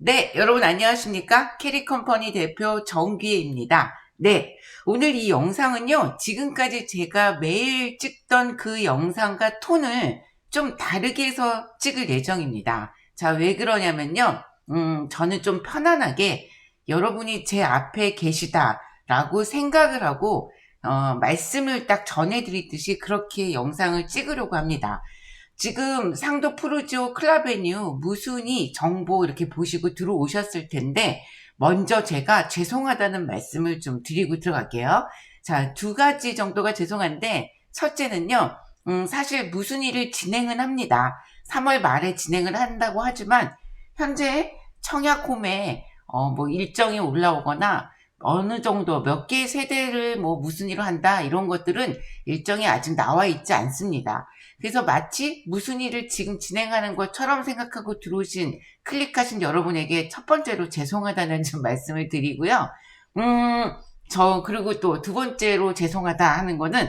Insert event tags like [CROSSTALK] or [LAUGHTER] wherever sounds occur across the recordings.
네, 여러분 안녕하십니까? 캐리컴퍼니 대표 정기혜입니다. 네, 오늘 이 영상은요, 지금까지 제가 매일 찍던 그 영상과 톤을 좀 다르게 해서 찍을 예정입니다. 자, 왜 그러냐면요, 음, 저는 좀 편안하게 여러분이 제 앞에 계시다라고 생각을 하고, 어, 말씀을 딱 전해드리듯이 그렇게 영상을 찍으려고 합니다. 지금 상도 프루지오 클라베뉴 무순이 정보 이렇게 보시고 들어오셨을 텐데 먼저 제가 죄송하다는 말씀을 좀 드리고 들어갈게요. 자, 두 가지 정도가 죄송한데 첫째는요. 음, 사실 무순이를 진행은 합니다. 3월 말에 진행을 한다고 하지만 현재 청약홈에 어, 뭐 일정이 올라오거나 어느 정도 몇 개의 세대를 뭐 무슨 일을 한다 이런 것들은 일정이 아직 나와 있지 않습니다. 그래서 마치 무슨 일을 지금 진행하는 것처럼 생각하고 들어오신 클릭하신 여러분에게 첫 번째로 죄송하다는 좀 말씀을 드리고요. 음, 저 그리고 또 두 번째로 죄송하다 하는 거는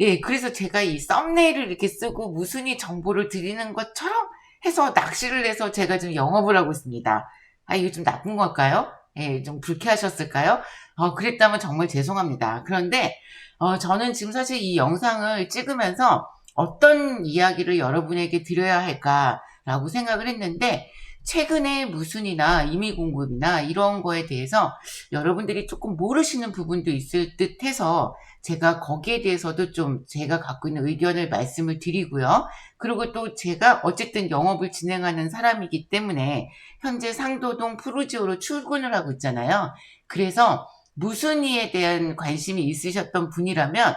예, 그래서 제가 이 썸네일을 이렇게 쓰고 이 정보를 드리는 것처럼 해서 낚시를 해서 제가 좀 영업을 하고 있습니다. 아, 이게 좀 나쁜 걸까요? 예, 좀 불쾌하셨을까요? 어, 그랬다면 정말 죄송합니다. 그런데, 어, 저는 지금 사실 이 영상을 찍으면서 어떤 이야기를 여러분에게 드려야 할까라고 생각을 했는데, 최근에 무순이나 이미 공급이나 이런 거에 대해서 여러분들이 조금 모르시는 부분도 있을 듯 해서 제가 거기에 대해서도 좀 제가 갖고 있는 의견을 말씀을 드리고요. 그리고 또 제가 어쨌든 영업을 진행하는 사람이기 때문에 현재 상도동 프루지오로 출근을 하고 있잖아요. 그래서 무순이에 대한 관심이 있으셨던 분이라면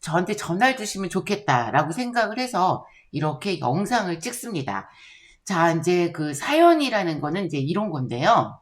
저한테 전화를 주시면 좋겠다라고 생각을 해서 이렇게 영상을 찍습니다. 자, 이제 그 사연이라는 거는 이제 이런 건데요.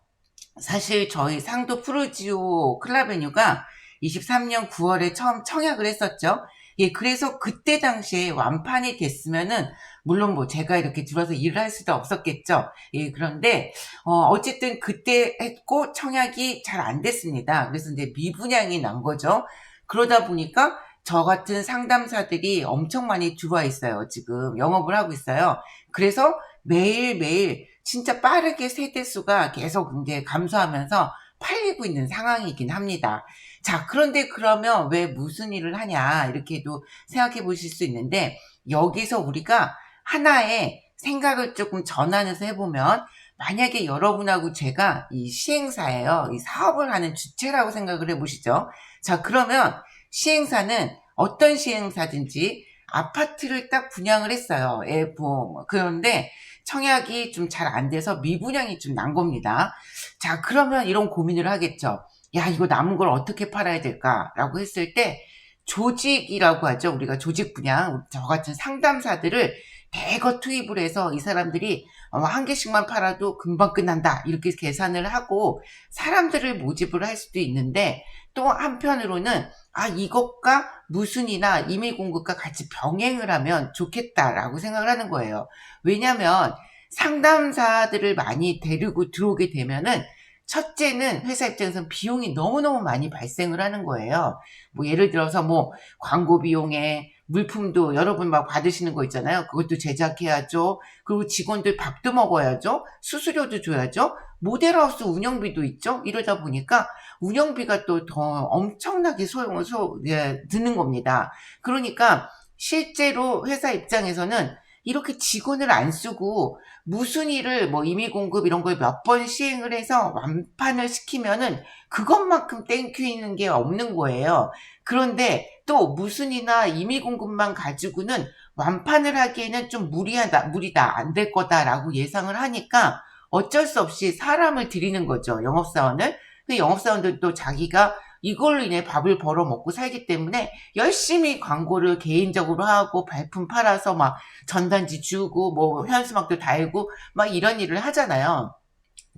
사실 저희 상도 프루지오 클라베뉴가 23년 9월에 처음 청약을 했었죠. 예, 그래서 그때 당시에 완판이 됐으면은, 물론 뭐 제가 이렇게 들어서 일을 할 수도 없었겠죠. 예, 그런데, 어, 어쨌든 그때 했고 청약이 잘 안 됐습니다. 그래서 이제 미분양이 난 거죠. 그러다 보니까 저 같은 상담사들이 엄청 많이 들어와 있어요. 지금 영업을 하고 있어요. 그래서 매일매일 진짜 빠르게 세대수가 계속 이제 감소하면서 팔리고 있는 상황이긴 합니다. 자, 그런데 그러면 왜 무슨 일을 하냐, 이렇게도 생각해 보실 수 있는데, 여기서 우리가 하나의 생각을 조금 전환해서 해보면, 만약에 여러분하고 제가 이 시행사예요. 이 사업을 하는 주체라고 생각을 해보시죠. 자, 그러면 시행사는 어떤 시행사든지 아파트를 딱 분양을 했어요. 예, 뭐, 그런데 청약이 좀 잘 안 돼서 미분양이 좀 난 겁니다. 자, 그러면 이런 고민을 하겠죠. 야, 이거 남은 걸 어떻게 팔아야 될까라고 했을 때 조직이라고 하죠. 우리가 조직 분양, 저 같은 상담사들을 대거 투입을 해서 이 사람들이 한 개씩만 팔아도 금방 끝난다. 이렇게 계산을 하고 사람들을 모집을 할 수도 있는데 또 한편으로는 아, 이것과 무순이나 임의 공급과 같이 병행을 하면 좋겠다라고 생각을 하는 거예요. 왜냐면 상담사들을 많이 데리고 들어오게 되면은 첫째는 회사 입장에서는 비용이 너무너무 많이 발생을 하는 거예요. 뭐 예를 들어서 뭐 광고 비용에 물품도 여러분 막 받으시는 거 있잖아요. 그것도 제작해야죠. 그리고 직원들 밥도 먹어야죠. 수수료도 줘야죠. 모델하우스 운영비도 있죠. 이러다 보니까 운영비가 또 더 엄청나게 소용을 소, 예, 드는 겁니다. 그러니까 실제로 회사 입장에서는 이렇게 직원을 안 쓰고 무슨 일을 뭐 임의 공급 이런 걸 몇 번 시행을 해서 완판을 시키면은 그것만큼 땡큐 있는 게 없는 거예요. 그런데 또 무슨이나 임의 공급만 가지고는 완판을 하기에는 좀 무리하다, 무리다, 안 될 거다라고 예상을 하니까 어쩔 수 없이 사람을 들이는 거죠. 영업사원을. 그 영업사원들도 자기가 이걸로 인해 밥을 벌어 먹고 살기 때문에 열심히 광고를 개인적으로 하고 발품 팔아서 막 전단지 주고 뭐 현수막도 달고 막 이런 일을 하잖아요.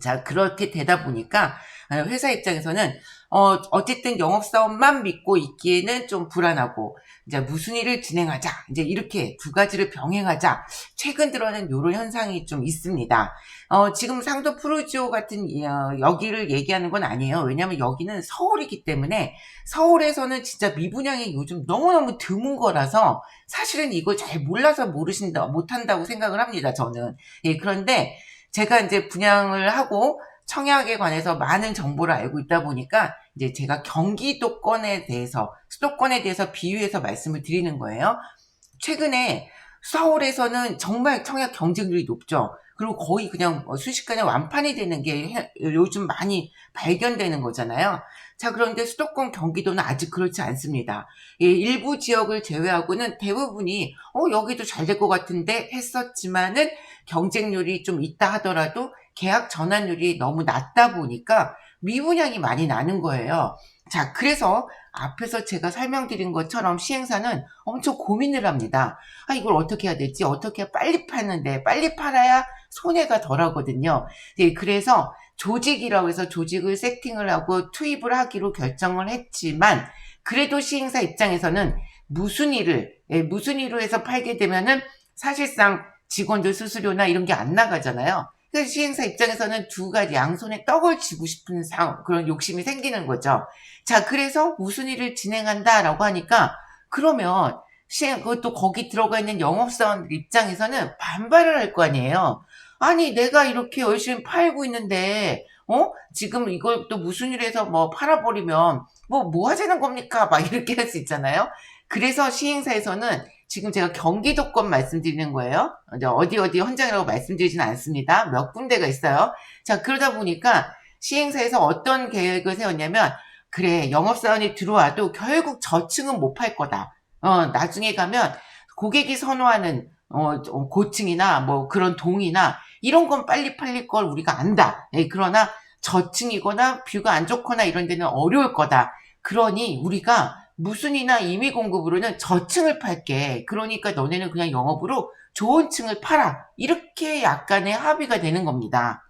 자, 그렇게 되다 보니까 회사 입장에서는 어, 어쨌든 영업사원만 믿고 있기에는 좀 불안하고, 이제 무슨 일을 진행하자. 이제 이렇게 두 가지를 병행하자. 최근 들어는 이런 현상이 좀 있습니다. 어, 지금 상도 프루지오 같은, 어, 여기를 얘기하는 건 아니에요. 왜냐면 여기는 서울이기 때문에 서울에서는 진짜 미분양이 요즘 너무너무 드문 거라서 사실은 이걸 잘 몰라서 모르신다, 못한다고 생각을 합니다. 저는. 예, 그런데 제가 이제 분양을 하고 청약에 관해서 많은 정보를 알고 있다 보니까 이제 제가 경기도권에 대해서 수도권에 대해서 비유해서 말씀을 드리는 거예요. 최근에 서울에서는 정말 청약 경쟁률이 높죠. 그리고 거의 그냥 뭐 순식간에 완판이 되는 게 해- 요즘 많이 발견되는 거잖아요. 자, 그런데 수도권 경기도는 아직 그렇지 않습니다. 예, 일부 지역을 제외하고는 대부분이 어, 여기도 잘 될 것 같은데 했었지만은 경쟁률이 좀 있다 하더라도 계약 전환율이 너무 낮다 보니까 미분양이 많이 나는 거예요. 자, 그래서 앞에서 제가 설명드린 것처럼 시행사는 엄청 고민을 합니다. 아, 이걸 어떻게 해야 되지? 어떻게 빨리 파는데 빨리 팔아야 손해가 덜 하거든요. 예, 그래서 조직이라고 해서 조직을 세팅을 하고 투입을 하기로 결정을 했지만 그래도 시행사 입장에서는 무슨 일을 예, 무슨 일로 해서 팔게 되면은 사실상 직원들 수수료나 이런 게 안 나가잖아요. 그래서 시행사 입장에서는 두 가지 양손에 떡을 쥐고 싶은 상, 그런 욕심이 생기는 거죠. 자, 그래서 무슨 일을 진행한다라고 하니까 그러면 시행, 그것도 거기 들어가 있는 영업사원들 입장에서는 반발을 할 거 아니에요. 아니, 내가 이렇게 열심히 팔고 있는데, 어? 지금 이걸 또 무슨 일에서 뭐 팔아버리면, 뭐, 뭐 하자는 겁니까? 막 이렇게 할 수 있잖아요. 그래서 시행사에서는 지금 제가 경기도권 말씀드리는 거예요. 어디 어디 현장이라고 말씀드리지는 않습니다. 몇 군데가 있어요. 자, 그러다 보니까 시행사에서 어떤 계획을 세웠냐면, 그래, 영업사원이 들어와도 결국 저층은 못 팔 거다. 어, 나중에 가면 고객이 선호하는 어, 어, 고층이나 뭐 그런 동이나 이런 건 빨리 팔릴 걸 우리가 안다. 예, 그러나 저층이거나 뷰가 안 좋거나 이런 데는 어려울 거다. 그러니 우리가 무순이나 임의 공급으로는 저층을 팔게. 그러니까 너네는 그냥 영업으로 좋은 층을 팔아. 이렇게 약간의 합의가 되는 겁니다.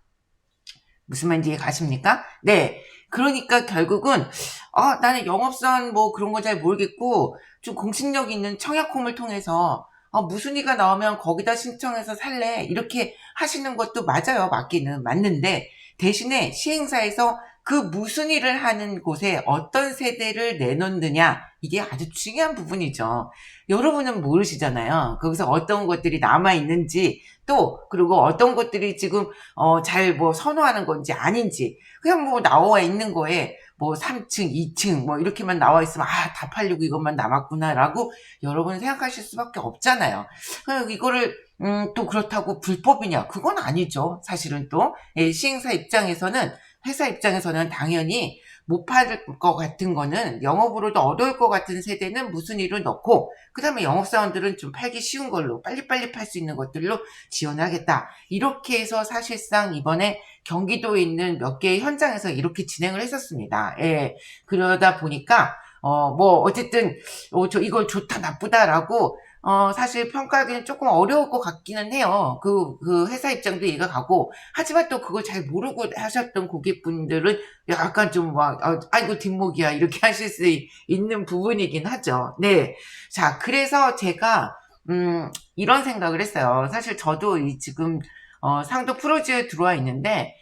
무슨 말인지 가십니까? 네. 그러니까 결국은 아, 나는 영업사원 뭐 그런 거 잘 모르겠고 좀 공신력 있는 청약홈을 통해서 아, 무순이가 나오면 거기다 신청해서 살래 이렇게 하시는 것도 맞아요 맞기는 맞는데 대신에 시행사에서 그 무순이를 하는 곳에 어떤 세대를 내놓느냐 이게 아주 중요한 부분이죠 여러분은 모르시잖아요 거기서 어떤 것들이 남아 있는지 또 그리고 어떤 것들이 지금 어, 잘 뭐 선호하는 건지 아닌지 그냥 뭐 나와 있는 거에 뭐 3층, 2층 뭐 이렇게만 나와 있으면 아 다 팔리고 이것만 남았구나라고 여러분 생각하실 수밖에 없잖아요. 그럼 이거를 음, 또 그렇다고 불법이냐? 그건 아니죠. 사실은 또 예, 시행사 입장에서는 회사 입장에서는 당연히 못팔것 같은 거는 영업으로도 어려울 것 같은 세대는 무슨 일을 넣고 그 다음에 영업사원들은 좀 팔기 쉬운 걸로 빨리빨리 팔 수 있는 것들로 지원하겠다. 이렇게 해서 사실상 이번에 경기도에 있는 몇 개의 현장에서 이렇게 진행을 했었습니다. 예. 그러다 보니까, 어, 뭐, 어쨌든, 어, 저 이걸 좋다, 나쁘다라고, 어, 사실 평가하기는 조금 어려울 것 같기는 해요. 그, 그 회사 입장도 이해가 가고, 하지만 또 그걸 잘 모르고 하셨던 고객분들은 약간 좀 막, 아, 아이고, 뒷목이야. 이렇게 [LAUGHS] 하실 수 있는 부분이긴 하죠. 네. 자, 그래서 제가, 음, 이런 생각을 했어요. 사실 저도 이 지금, 어, 상도 프로지에 들어와 있는데,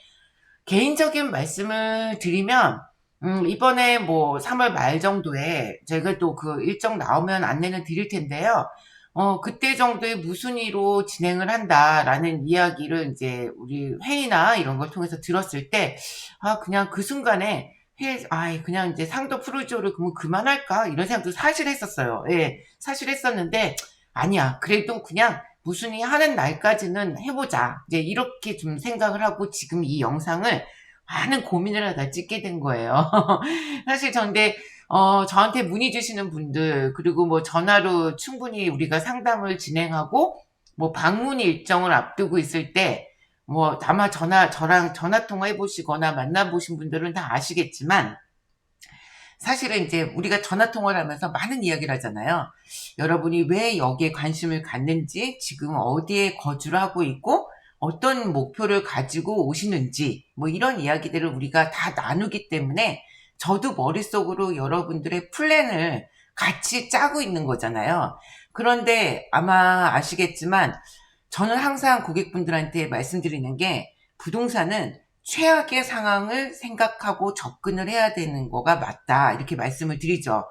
개인적인 말씀을 드리면, 음, 이번에 뭐 3월 말 정도에 제가 또 그 일정 나오면 안내는 드릴 텐데요. 어, 그때 정도에 무슨 이로 진행을 한다라는 이야기를 이제 우리 회의나 이런 걸 통해서 들었을 때, 아, 그냥 그 순간에 해, 아이, 그냥 이제 상도 프로지오를 그러면 그만할까? 이런 생각도 사실 했었어요. 예, 사실 했었는데, 아니야. 그래도 그냥 이 하는 날까지는 해보자. 이제 이렇게 좀 생각을 하고 지금 이 영상을 많은 고민을 하다 찍게 된 거예요. [LAUGHS] 사실 전데 어, 저한테 문의 주시는 분들, 그리고 뭐 전화로 충분히 우리가 상담을 진행하고, 뭐 방문 일정을 앞두고 있을 때, 뭐 아마 전화, 저랑 전화 통화해 보시거나 만나 보신 분들은 다 아시겠지만, 사실은 이제 우리가 전화 통화를 하면서 많은 이야기를 하잖아요. 여러분이 왜 여기에 관심을 갖는지, 지금 어디에 거주를 하고 있고, 어떤 목표를 가지고 오시는지, 뭐 이런 이야기들을 우리가 다 나누기 때문에 저도 머릿속으로 여러분들의 플랜을 같이 짜고 있는 거잖아요. 그런데 아마 아시겠지만 저는 항상 고객분들한테 말씀드리는 게 부동산은 최악의 상황을 생각하고 접근을 해야 되는 거가 맞다. 이렇게 말씀을 드리죠.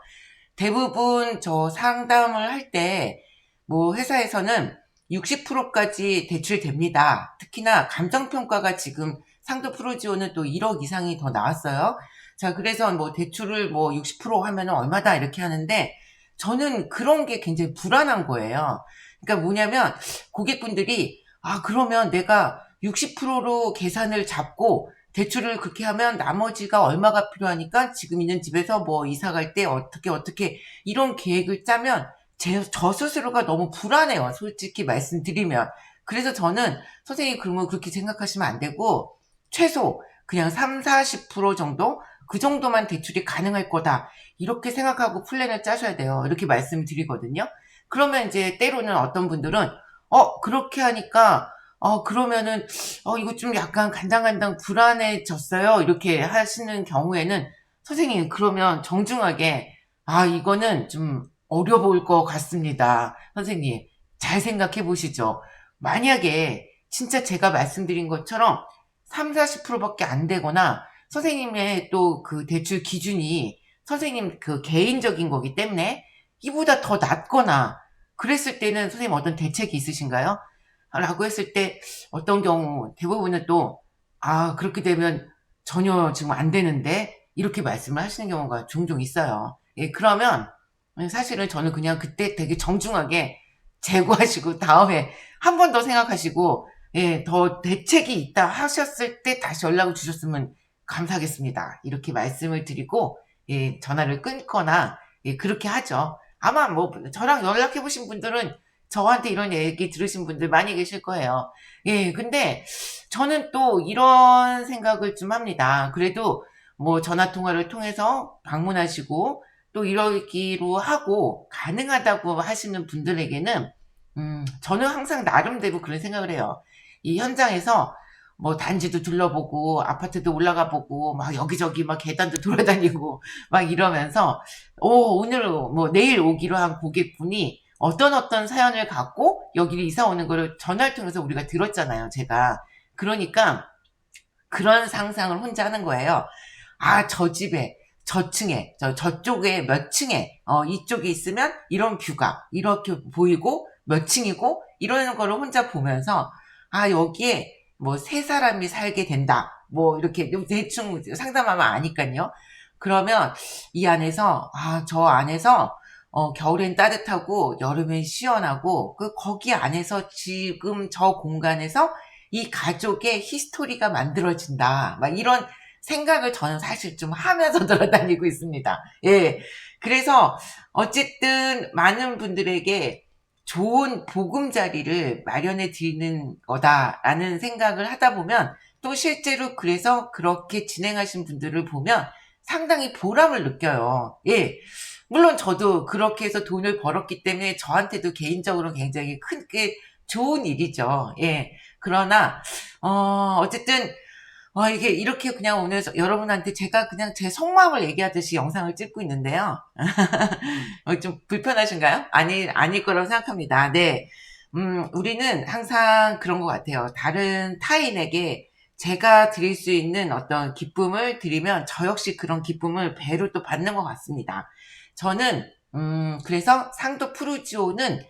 대부분 저 상담을 할 때 뭐 회사에서는 60%까지 대출됩니다. 특히나 감정평가가 지금 상도 프로지오는 또 1억 이상이 더 나왔어요. 자, 그래서 뭐 대출을 뭐 60% 하면 얼마다 이렇게 하는데 저는 그런 게 굉장히 불안한 거예요. 그러니까 뭐냐면 고객분들이 아, 그러면 내가 60%로 계산을 잡고 대출을 그렇게 하면 나머지가 얼마가 필요하니까 지금 있는 집에서 뭐 이사 갈 때 어떻게 어떻게 이런 계획을 짜면 제, 저 스스로가 너무 불안해요. 솔직히 말씀드리면. 그래서 저는 선생님 그러면 그렇게 생각하시면 안 되고 최소 그냥 3, 40% 정도 그 정도만 대출이 가능할 거다. 이렇게 생각하고 플랜을 짜셔야 돼요. 이렇게 말씀드리거든요. 그러면 이제 때로는 어떤 분들은 어 그렇게 하니까 어 그러면은 어 이거 좀 약간 간당간당 불안해졌어요. 이렇게 하시는 경우에는 선생님 그러면 정중하게 아 이거는 좀 어려 보일 것 같습니다. 선생님 잘 생각해 보시죠. 만약에 진짜 제가 말씀드린 것처럼 3, 40%밖에 안 되거나 선생님의 또 그 대출 기준이 선생님 그 개인적인 거기 때문에 이보다 더 낮거나 그랬을 때는 선생님 어떤 대책이 있으신가요? 라고 했을 때 어떤 경우 대부분은 또 아 그렇게 되면 전혀 지금 안 되는데 이렇게 말씀을 하시는 경우가 종종 있어요. 예, 그러면 사실은 저는 그냥 그때 되게 정중하게 재고하시고 다음에 한 번 더 생각하시고 예, 더 대책이 있다 하셨을 때 다시 연락을 주셨으면 감사하겠습니다. 이렇게 말씀을 드리고 예, 전화를 끊거나 예, 그렇게 하죠. 아마 뭐 저랑 연락해 보신 분들은 저한테 이런 얘기 들으신 분들 많이 계실 거예요. 예, 근데 저는 또 이런 생각을 좀 합니다. 그래도 뭐 전화 통화를 통해서 방문하시고 또 이러기로 하고 가능하다고 하시는 분들에게는 음, 저는 항상 나름대로 그런 생각을 해요. 이 현장에서 뭐 단지도 둘러보고 아파트도 올라가 보고 막 여기저기 막 계단도 [LAUGHS] 돌아다니고 막 이러면서 오 오늘 뭐 내일 오기로 한 고객분이 어떤 어떤 사연을 갖고 여기를 이사 오는 거를 전화를 통해서 우리가 들었잖아요 제가 그러니까 그런 상상을 혼자 하는 거예요 아 저 집에 저층에 저 저쪽에 몇 층에 어 이쪽에 있으면 이런 뷰가 이렇게 보이고 몇 층이고 이러는 거를 혼자 보면서 아 여기에 뭐 세 사람이 살게 된다. 뭐 이렇게 대충 상담하면 아니까요. 그러면 이 안에서 아 저 안에서 어, 겨울엔 따뜻하고 여름엔 시원하고 그 거기 안에서 지금 저 공간에서 이 가족의 히스토리가 만들어진다. 막 이런 생각을 저는 사실 좀 하면서 [LAUGHS] 돌아다니고 있습니다. 예. 그래서 어쨌든 많은 분들에게 좋은 보금자리를 마련해 드리는 거다라는 생각을 하다 보면 또 실제로 그래서 그렇게 진행하신 분들을 보면 상당히 보람을 느껴요. 예. 물론 저도 그렇게 해서 돈을 벌었기 때문에 저한테도 개인적으로 굉장히 큰 게 좋은 일이죠. 예. 그러나, 어, 어쨌든, 어, 이게 이렇게 그냥 오늘 여러분한테 제가 그냥 제 속마음을 얘기하듯이 영상을 찍고 있는데요. [LAUGHS] 어, 좀 불편하신가요? 아니, 아닐 거라고 생각합니다. 네. 음, 우리는 항상 그런 것 같아요. 다른 타인에게 제가 드릴 수 있는 어떤 기쁨을 드리면 저 역시 그런 기쁨을 배로 또 받는 것 같습니다. 저는, 음, 그래서 상도 프루지오는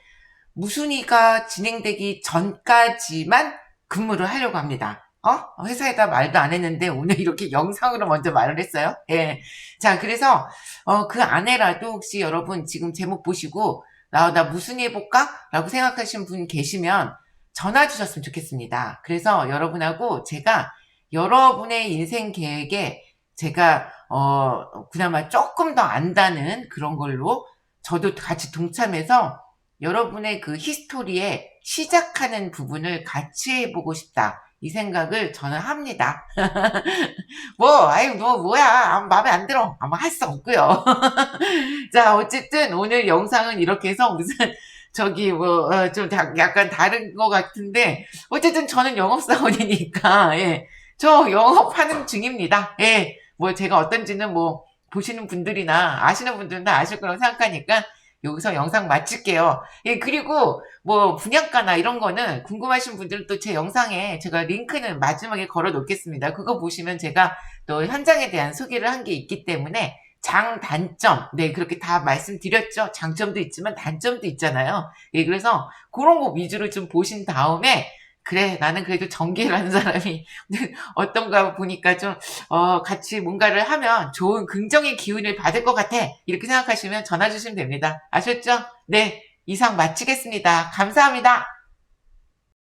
무순위가 진행되기 전까지만 근무를 하려고 합니다. 어? 회사에다 말도 안 했는데 오늘 이렇게 영상으로 먼저 말을 했어요. 예. 자, 그래서, 어, 그 안에라도 혹시 여러분 지금 제목 보시고, 나, 나 무슨 일 해볼까? 라고 생각하신 분 계시면 전화 주셨으면 좋겠습니다. 그래서 여러분하고 제가 여러분의 인생 계획에 제가, 어, 그나마 조금 더 안다는 그런 걸로 저도 같이 동참해서 여러분의 그 히스토리에 시작하는 부분을 같이 해보고 싶다. 이 생각을 저는 합니다. [LAUGHS] 뭐, 아유, 뭐, 뭐야. 마음에 안 들어. 아마 할 수 없고요. [LAUGHS] 자, 어쨌든 오늘 영상은 이렇게 해서 무슨, [LAUGHS] 저기, 뭐, 어, 좀 약간 다른 것 같은데, 어쨌든 저는 영업사원이니까, 예. 저 영업하는 중입니다. 예. 뭐, 제가 어떤지는 뭐, 보시는 분들이나 아시는 분들은 다 아실 거라고 생각하니까, 여기서 영상 마칠게요. 예, 그리고 뭐 분양가나 이런 거는 궁금하신 분들은 또 제 영상에 제가 링크는 마지막에 걸어 놓겠습니다. 그거 보시면 제가 또 현장에 대한 소개를 한 게 있기 때문에 장 단점, 네, 그렇게 다 말씀드렸죠. 장점도 있지만 단점도 있잖아요. 예, 그래서 그런 거 위주로 좀 보신 다음에, 그래, 나는 그래도 전기라는 사람이 [LAUGHS] 어떤가 보니까 좀, 어, 같이 뭔가를 하면 좋은 긍정의 기운을 받을 것 같아. 이렇게 생각하시면 전화 주시면 됩니다. 아셨죠? 네, 이상 마치겠습니다. 감사합니다.